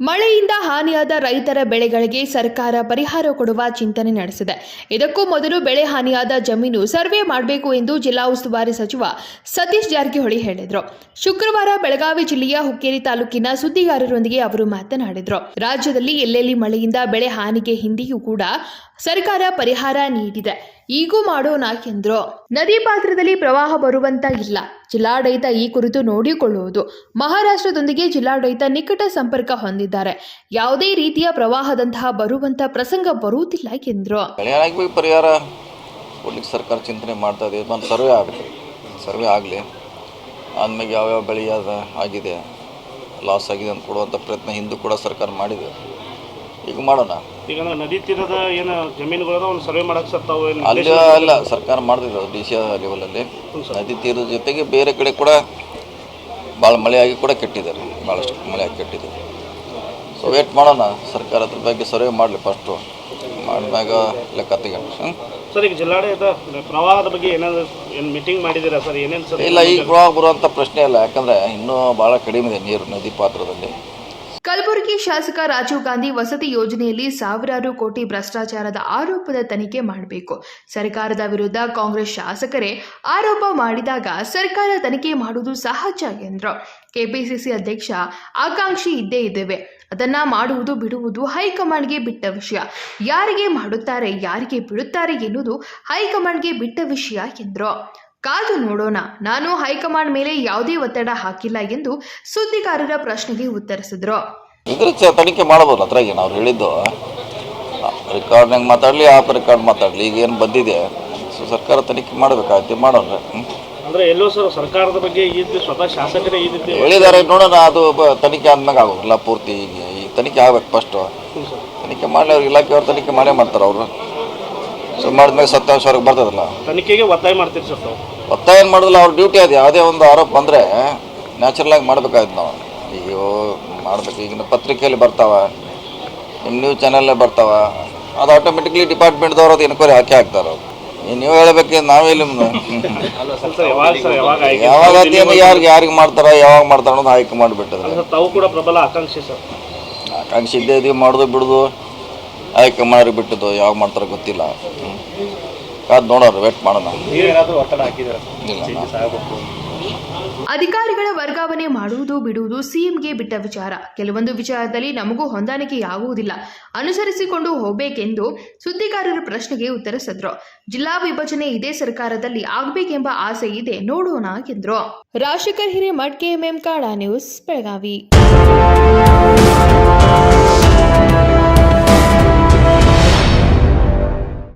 ಮಳೆಯಿಂದ ಹಾನಿಯಾದ ರೈತರ ಬೆಳೆಗಳಿಗೆ ಸರ್ಕಾರ ಪರಿಹಾರ ಕೊಡುವ ಚಿಂತನೆ ನಡೆಸಿದೆ. ಇದಕ್ಕೂ ಮೊದಲು ಬೆಳೆ ಹಾನಿಯಾದ ಜಮೀನು ಸರ್ವೆ ಮಾಡಬೇಕು ಎಂದು ಜಿಲ್ಲಾ ಉಸ್ತುವಾರಿ ಸಚಿವ ಸತೀಶ್ ಜಾರಕಿಹೊಳಿ ಹೇಳಿದರು. ಶುಕ್ರವಾರ ಬೆಳಗಾವಿ ಜಿಲ್ಲೆಯ ಹುಕ್ಕೇರಿ ತಾಲೂಕಿನ ಸುದ್ದಿಗಾರರೊಂದಿಗೆ ಅವರು ಮಾತನಾಡಿದರು. ರಾಜ್ಯದಲ್ಲಿ ಎಲ್ಲೆಲ್ಲಿ ಮಳೆಯಿಂದ ಬೆಳೆ ಹಾನಿಗೆ ಹಿಂದೆಯೂ ಕೂಡ ಸರ್ಕಾರ ಪರಿಹಾರ ನೀಡಿದೆ. ಈಗೂ ಮಾಡೋಣ ನದಿ ಪಾತ್ರದಲ್ಲಿ ಪ್ರವಾಹ ಬರುವಂತ ಇಲ್ಲ. ಜಿಲ್ಲಾಡಳಿತ ಈ ಕುರಿತು ನೋಡಿಕೊಳ್ಳುವುದು. ಮಹಾರಾಷ್ಟ್ರದೊಂದಿಗೆ ಜಿಲ್ಲಾಡಳಿತ ನಿಕಟ ಸಂಪರ್ಕ ಹೊಂದಿದ್ದಾರೆ. ಯಾವುದೇ ರೀತಿಯ ಪ್ರವಾಹದಂತಹ ಬರುವಂತ ಪ್ರಸಂಗ ಬರುವುದಿಲ್ಲ ಎಂದ್ರು ಪರಿಹಾರ. ಸರ್ಕಾರ ಚಿಂತನೆ ಮಾಡ್ತಾ ಇದೆ. ಸರ್ವೆ ಆಗಲಿ. ಸರ್ವೆ ಆಗಲಿ. ಆದ್ಮೇಲೆ ಯಾವ್ಯಾವ ಬೆಳೆ ಆಗಿದೆ. ಲಾಸ್ ಆಗಿದೆ ಅಂತ ಕೊಡುವಂಥ ಪ್ರಯತ್ನ ಹಿಂದೂ ಕೂಡ ಸರ್ಕಾರ ಮಾಡಿದೆ. ಈಗ ಮಾಡೋಣ. ಈಗ ನದಿ ತೀರದ ಏನು ಜಮೀನುಗಳದ ಒಂದು ಸರ್ವೆ ಮಾಡಕ್ಕೆ ಸರ್ತಾವ ಅಲ್ಲಿ ಅಲ್ಲ ಸರ್ಕಾರ ಮಾಡ್ತಿದ್ರು ಡಿ ಸಿ ಲೆವೆಲಲ್ಲಿ ನದಿ ತೀರದ ಜೊತೆಗೆ ಬೇರೆ ಕಡೆ ಕೂಡ ಭಾಳ ಮಳೆಯಾಗಿ ಕೂಡ ಕೆಟ್ಟಿದ್ದಾರೆ. ಭಾಳಷ್ಟು ಮಳೆಯಾಗಿ ಕೆಟ್ಟಿದ್ದಾರೆ ಸೊ ವೇಟ್ ಮಾಡೋಣ. ಸರ್ಕಾರ ಅದ್ರ ಬಗ್ಗೆ ಸರ್ವೆ ಮಾಡಲಿ ಫಸ್ಟು ಮಾಡಿದಾಗ ಲೆಕ್ಕ ಹ್ಞೂ ಸರ್ ಈಗ ಜಿಲ್ಲಾಡಳಿತ ಪ್ರವಾಹದ ಬಗ್ಗೆ ಏನಾದರೂ ಏನು ಮೀಟಿಂಗ್ ಮಾಡಿದ್ದೀರಾ ಸರ್? ಏನೇನು ಸರ್ ಇಲ್ಲ ಈಗ ಪ್ರವಾಹ ಬರುವಂಥ ಪ್ರಶ್ನೆ ಇಲ್ಲ ಯಾಕಂದರೆ ಇನ್ನೂ ಭಾಳ ಕಡಿಮೆ ಇದೆ ನೀರು ನದಿ ಪಾತ್ರದಲ್ಲಿ. ಕಲಬುರಗಿ ಶಾಸಕ ರಾಜೀವ್ ಗಾಂಧಿ ವಸತಿ ಯೋಜನೆಯಲ್ಲಿ ಸಾವಿರಾರು ಕೋಟಿ ಭ್ರಷ್ಟಾಚಾರದ ಆರೋಪದ ತನಿಖೆ ಮಾಡಬೇಕು. ಸರ್ಕಾರದ ವಿರುದ್ಧ ಕಾಂಗ್ರೆಸ್ ಶಾಸಕರೇ ಆರೋಪ ಮಾಡಿದಾಗ ಸರ್ಕಾರ ತನಿಖೆ ಮಾಡುವುದು ಸಹಜ ಎಂದರು. ಕೆಪಿಸಿಸಿ ಅಧ್ಯಕ್ಷ ಆಕಾಂಕ್ಷಿ ಇದ್ದೇ ಇದ್ದೇವೆ. ಅದನ್ನ ಮಾಡುವುದು ಬಿಡುವುದು ಹೈಕಮಾಂಡ್ಗೆ ಬಿಟ್ಟ ವಿಷಯ. ಯಾರಿಗೆ ಮಾಡುತ್ತಾರೆ, ಯಾರಿಗೆ ಬಿಡುತ್ತಾರೆ ಎನ್ನುವುದು ಹೈಕಮಾಂಡ್ಗೆ ಬಿಟ್ಟ ವಿಷಯ ಎಂದರು. ಕಾದು ನೋಡೋಣ. ನಾನು ಹೈಕಮಾಂಡ್ ಮೇಲೆ ಯಾವುದೇ ಒತ್ತಡ ಹಾಕಿಲ್ಲ ಎಂದು ಸುದ್ದಿಗಾರರ ಪ್ರಶ್ನೆಗೆ ಉತ್ತರಿಸಿದ್ರು. ಇದ್ರ ತನಿಖೆ ಮಾಡ್ಬೋದು ಅದ್ರಾಗ ಏನು ಅವ್ರು ಹೇಳಿದ್ದು ರೆಕಾರ್ಡ್ನಾಗ ಮಾತಾಡಲಿ ಆಪ್ ರೆಕಾರ್ಡ್ ಮಾತಾಡಲಿ ಈಗ ಏನು ಬಂದಿದೆ ಸೊ ಸರ್ಕಾರ ತನಿಖೆ ಮಾಡಬೇಕಾಗುತ್ತೆ ಮಾಡೋಣ. ಅಂದ್ರೆ ಎಲ್ಲೋ ಸರ್ ಸರ್ಕಾರದ ಬಗ್ಗೆ ಈ ಸ್ವತಃ ಶಾಸಕರೇ ರೀತಿ ಹೇಳಿದ್ದಾರೆ ನೋಡೋಣ ಅದು ಬ- ತನಿಖೆ ಆದ್ಮೇಲೆ ಆಗೋದಿಲ್ಲ ಪೂರ್ತಿ ಈಗ ಈ ತನಿಖೆ ಆಗ್ಬೇಕು ಫಸ್ಟು ತನಿಖೆ ಮಾಡಲಿ ಅವ್ರು ಇಲಾಖೆಯವ್ರು ತನಿಖೆ ಮಾಡೇ ಮಾಡ್ತಾರೆ ಅವರು. ಸೊ ಮಾಡಿದ್ಮೇಲೆ ಸತ್ಯಾಂಶ ಅವ್ರಿಗೆ ಬರ್ತದಲ್ಲ. ತನಿಖೆಗೆ ಒತ್ತಾಯ ಮಾಡ್ತೀರಿ ಸರ್ ತಾವು? ಒತ್ತಾಯ ಏನು ಮಾಡೋದಿಲ್ಲ ಅವ್ರ ಡ್ಯೂಟಿ ಅದು. ಯಾವುದೇ ಒಂದು ಆರೋಪ ಬಂದರೆ ನ್ಯಾಚುರಲ್ ಆಗಿ ಮಾಡಬೇಕಾಯ್ತು ನಾವು. ಈಗ ಮಾಡ್ಬೇಕು. ಈಗಿನ ಪತ್ರಿಕೆಯಲ್ಲಿ ಬರ್ತಾವ. ನಿಮ್ಮ ನ್ಯೂಸ್ ಚಾನಲ್ಲೇ ಬರ್ತಾವ. ಅದು ಆಟೋಮೆಟಿಕ್ಲಿ ಡಿಪಾರ್ಟ್ಮೆಂಟ್ದವ್ರು ಅದು ಎನ್ಕ್ವೈರಿ ಹಾಕಿ ಹಾಕ್ತಾರೆ ಅವ್ರು. ನೀವು ಹೇಳಬೇಕು ನಾವೇ ಸರ್ ಯಾವಾಗ ಯಾರಿಗೆ ಯಾರಿಗೆ ಮಾಡ್ತಾರ ಯಾವಾಗ ಮಾಡ್ತಾರ ಅನ್ನೋದು ಆಯ್ಕೆ ಮಾಡಿಬಿಟ್ಟಿದ್ರೆ ತಾವು ಕೂಡ ಪ್ರಬಲ ಆಕಾಂಕ್ಷಿ ಸರ್. ಆಕಾಂಕ್ಷೆ ಇದ್ದೇ ಇದೀವಿ ಮಾಡೋದು ಬಿಡೋದು ಆಯ್ಕೆ ಮಾಡಿ ಬಿಟ್ಟದ್ದು ಯಾವಾಗ ಮಾಡ್ತಾರೋ ಗೊತ್ತಿಲ್ಲ. ಅದು ಕಾದ್ ನೋಡೋರು ವೇಟ್ ಮಾಡೋಣ. ಇಲ್ಲ. ಅಧಿಕಾರಿಗಳ ವರ್ಗಾವಣೆ ಮಾಡುವುದು ಬಿಡುವುದು ಸಿಎಂಗೆ ಬಿಟ್ಟ ವಿಚಾರ. ಕೆಲವೊಂದು ವಿಚಾರದಲ್ಲಿ ನಮಗೂ ಹೊಂದಾಣಿಕೆಯಾಗುವುದಿಲ್ಲ. ಅನುಸರಿಸಿಕೊಂಡು ಹೋಗಬೇಕೆಂದು ಸುದ್ದಿಗಾರರ ಪ್ರಶ್ನೆಗೆ ಉತ್ತರಿಸಿದ್ರು ಜಿಲ್ಲಾ ವಿಭಜನೆ ಇದೇ ಸರ್ಕಾರದಲ್ಲಿ ಆಗಬೇಕೆಂಬ ಆಸೆ ಇದೆ. ನೋಡೋಣ ಎಂದರು ರಾಜಶೇಖರ್ ಹಿರೇಮಠ್, ಕೆಎಂಎಂ ಕಾಡಾ ನ್ಯೂಸ್, ಬೆಳಗಾವಿ.